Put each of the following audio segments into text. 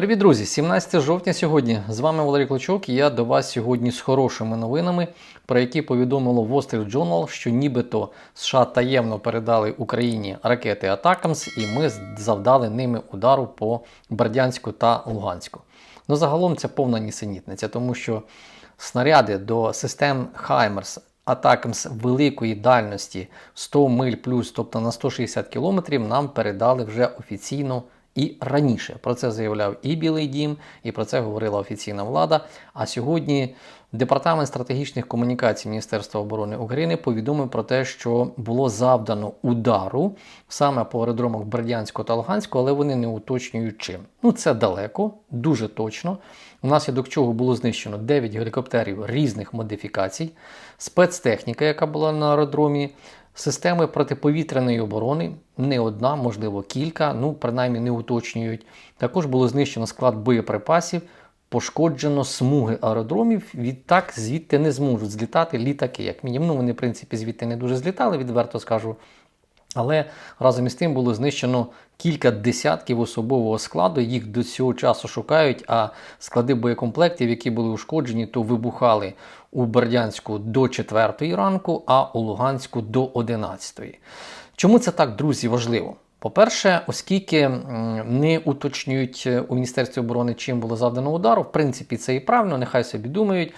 Привіт, друзі! 17 жовтня сьогодні. З вами Валерій Клочок. і Я до вас сьогодні з хорошими новинами, про які повідомило Wall Street Journal, що нібито США таємно передали Україні ракети Атакамс, і ми завдали ними удару по Бердянську та Луганську. Ну загалом це повна нісенітниця, тому що снаряди до систем Хаймерс Атакамс великої дальності 100 миль плюс, тобто на 160 кілометрів, нам передали вже офіційно і раніше. Про це заявляв і Білий Дім, і про це говорила офіційна влада. А сьогодні Департамент стратегічних комунікацій Міністерства оборони України повідомив про те, що було завдано удару саме по аеродромах Бердянського та Луганського, але вони не уточнюють чим. Ну це далеко, дуже точно. Внаслідок чого було знищено 9 гелікоптерів різних модифікацій, спецтехніка, яка була на аеродромі. Системи протиповітряної оборони не одна, можливо, кілька, ну принаймні не уточнюють. Також було знищено склад боєприпасів, пошкоджено смуги аеродромів. Відтак звідти не зможуть злітати літаки. Як мінімум, вони, в принципі, звідти не дуже злітали, відверто скажу. Але разом із тим було знищено кілька десятків особового складу. Їх до цього часу шукають. А склади боєкомплектів, які були ушкоджені, то вибухали у Бердянську до 4 ранку, а у Луганську до 11. Чому це так, друзі, важливо? По-перше, оскільки не уточнюють у Міністерстві оборони, чим було завдано удару, в принципі, це і правильно, нехай собі думають.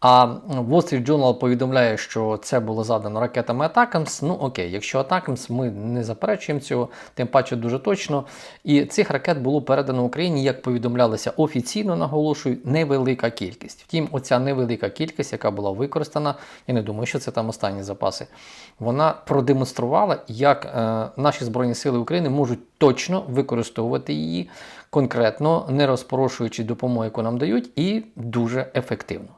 А Wall Street Journal повідомляє, що це було задано ракетами Атакамс. Ну окей, якщо Атакамс, ми не заперечуємо цього, тим паче дуже точно. І цих ракет було передано Україні, як повідомлялося офіційно, наголошую, невелика кількість. Втім, оця невелика кількість, яка була використана, я не думаю, що це там останні запаси. Вона продемонструвала, як е, наші збройні сили України можуть точно використовувати її конкретно, не розпорошуючи допомогу, яку нам дають, і дуже ефективно.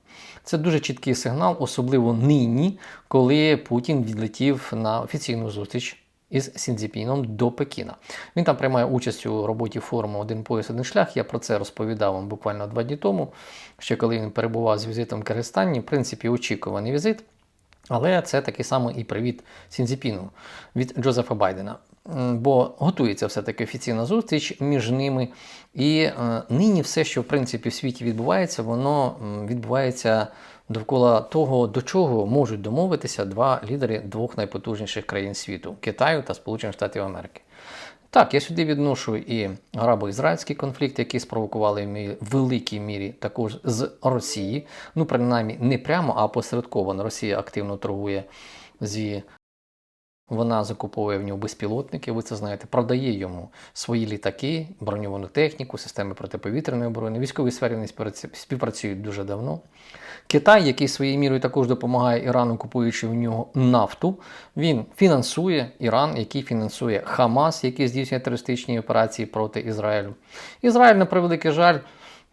Це дуже чіткий сигнал, особливо нині, коли Путін відлетів на офіційну зустріч із Сінзіпіном до Пекіна. Він там приймає участь у роботі форуму Один пояс, один шлях. Я про це розповідав вам буквально два дні тому, ще коли він перебував з візитом в Киргизстані. В принципі, очікуваний візит. Але це такий самий і привіт Сінзіпіну від Джозефа Байдена бо готується все-таки офіційна зустріч між ними. І е, нині все, що в принципі в світі відбувається, воно відбувається довкола того, до чого можуть домовитися два лідери двох найпотужніших країн світу Китаю та Сполучених Штатів Америки. Так, я сюди відношу і арабо-ізраїльський конфлікт, який спровокували в великій мірі також з Росії. Ну, принаймні, не прямо, а посередковано Росія активно торгує зі вона закуповує в нього безпілотники, ви це знаєте, продає йому свої літаки, броньовану техніку, системи протиповітряної оборони. Військові сфері вони співпрацюють дуже давно. Китай, який своєю мірою також допомагає Ірану, купуючи в нього нафту, він фінансує Іран, який фінансує Хамас, який здійснює терористичні операції проти Ізраїлю. Ізраїль, на превеликий жаль,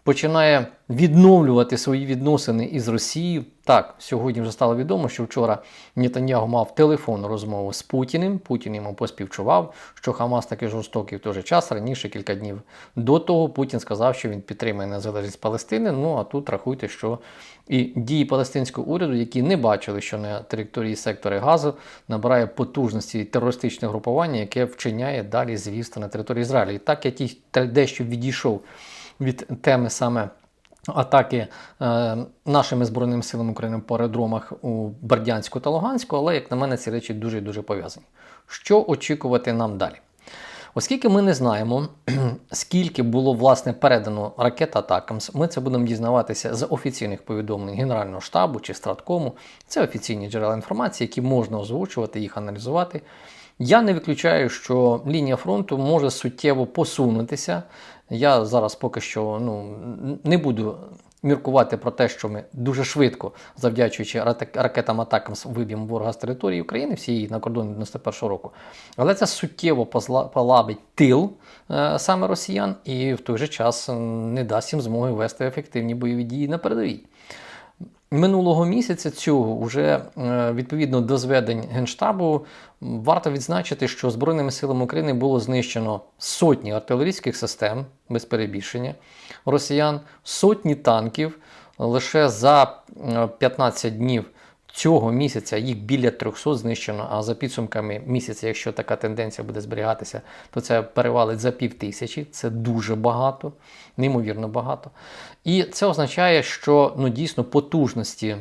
починає відновлювати свої відносини із Росією. Так, сьогодні вже стало відомо, що вчора Нетаньягу мав телефонну розмову з Путіним. Путін йому поспівчував, що Хамас такий жорстокий в той же час, раніше кілька днів до того, Путін сказав, що він підтримує незалежність Палестини. Ну а тут рахуйте, що і дії палестинського уряду, які не бачили, що на території сектора Газу набирає потужності терористичне групування, яке вчиняє далі звісно на території Ізраїлю. І так я дещо відійшов від теми саме. Атаки е, нашими Збройними силами України по аеродромах у Бердянську та Луганську, але, як на мене, ці речі дуже дуже пов'язані. Що очікувати нам далі? Оскільки ми не знаємо, скільки було власне передано ракет Атакамс, ми це будемо дізнаватися з офіційних повідомлень Генерального штабу чи Страткому. Це офіційні джерела інформації, які можна озвучувати, їх аналізувати. Я не виключаю, що лінія фронту може суттєво посунутися. Я зараз поки що ну, не буду міркувати про те, що ми дуже швидко, завдячуючи ракетам атакам виб'ємо ворога з території України, всієї на кордоні 91 року. Але це суттєво полабить тил е, саме росіян і в той же час не дасть їм змоги вести ефективні бойові дії на передовій. Минулого місяця цього вже е, відповідно до зведень Генштабу варто відзначити, що Збройними силами України було знищено сотні артилерійських систем без перебільшення росіян, сотні танків. Лише за 15 е, днів Цього місяця їх біля 300 знищено, а за підсумками місяця, якщо така тенденція буде зберігатися, то це перевалить за пів тисячі. Це дуже багато, неймовірно багато. І це означає, що ну, дійсно потужності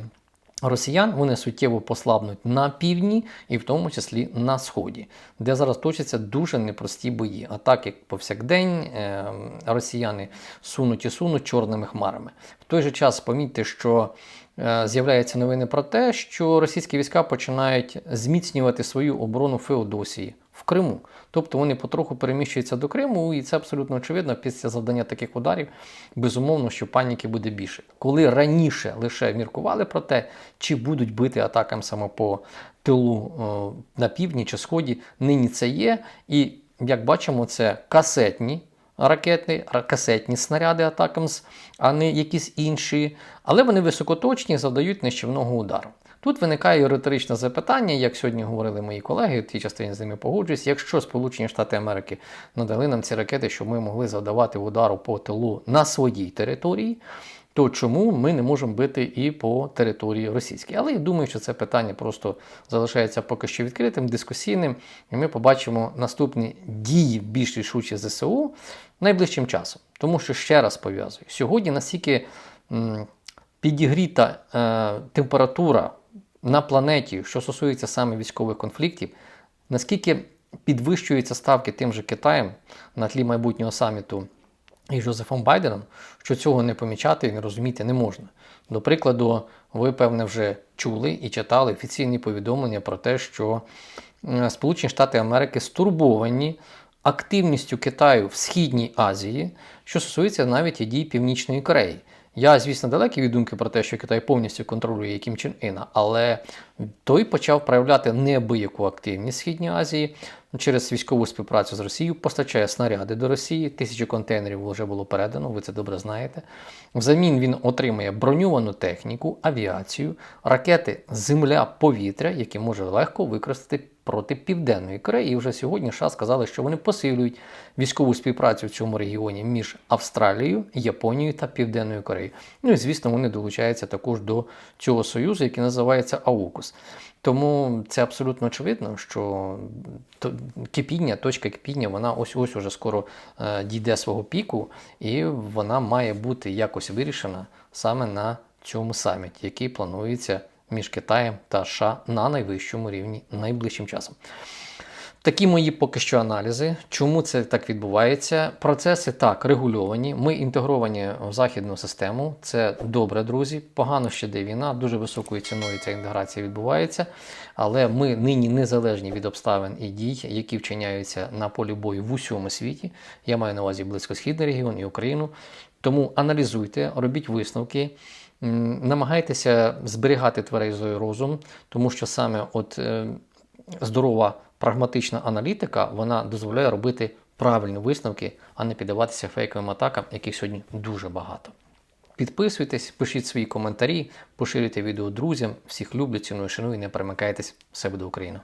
росіян вони суттєво послабнуть на півдні і в тому числі на сході, де зараз точаться дуже непрості бої. А так як повсякдень е, росіяни сунуть і сунуть чорними хмарами. В той же час помітьте, що е, з'являються новини про те, що російські війська починають зміцнювати свою оборону Феодосії в Криму. Тобто вони потроху переміщуються до Криму, і це абсолютно очевидно. Після завдання таких ударів, безумовно, що паніки буде більше. Коли раніше лише міркували про те, чи будуть бити атакам саме по тилу о, на півдні чи сході, нині це є. І як бачимо, це касетні. Ракети, касетні снаряди Атакамс, а не якісь інші, але вони високоточні завдають нищівного удару. Тут виникає риторичне запитання, як сьогодні говорили мої колеги, в тій частині з ними погоджуюсь, якщо Сполучені Штати Америки надали нам ці ракети, щоб ми могли завдавати удару по тилу на своїй території, то чому ми не можемо бити і по території російській? Але я думаю, що це питання просто залишається поки що відкритим, дискусійним, і ми побачимо наступні дії більш рішучі ЗСУ найближчим часом. Тому що ще раз пов'язую, сьогодні настільки підігріта е, температура на планеті, що стосується саме військових конфліктів, наскільки підвищуються ставки тим же Китаєм на тлі майбутнього саміту і Жозефом Байденом, що цього не помічати і не розуміти не можна. До прикладу, ви, певне, вже чули і читали офіційні повідомлення про те, що е, Сполучені Штати Америки стурбовані активністю Китаю в Східній Азії, що стосується навіть і дій Північної Кореї. Я, звісно, далекий від думки про те, що Китай повністю контролює Кім Чен Іна, але той почав проявляти неабияку активність в Східній Азії через військову співпрацю з Росією, постачає снаряди до Росії. Тисячі контейнерів вже було передано, ви це добре знаєте. Взамін він отримує броньовану техніку, авіацію, ракети Земля-повітря, які може легко використати проти Південної Кореї. І вже сьогодні США сказали, що вони посилюють військову співпрацю в цьому регіоні між Австралією, Японією та Південною Кореєю. Ну і звісно, вони долучаються також до цього союзу, який називається АУКУС. Тому це абсолютно очевидно, що кипіння, точка кипіння, вона ось ось уже скоро е, дійде свого піку, і вона має бути якось вирішена саме на цьому саміті, який планується між Китаєм та США на найвищому рівні найближчим часом. Такі мої поки що аналізи. Чому це так відбувається? Процеси так регульовані. Ми інтегровані в західну систему. Це добре, друзі. Погано ще де війна, дуже високою ціною ця інтеграція відбувається. Але ми нині незалежні від обставин і дій, які вчиняються на полі бою в усьому світі. Я маю на увазі близькосхідний регіон і Україну. Тому аналізуйте, робіть висновки. Намагайтеся зберігати тверезий розум, тому що саме от е, здорова прагматична аналітика вона дозволяє робити правильні висновки, а не піддаватися фейковим атакам, яких сьогодні дуже багато. Підписуйтесь, пишіть свої коментарі, поширюйте відео друзям. Всіх люблю, ціную, шаную і не перемикайтесь. Все буде Україна!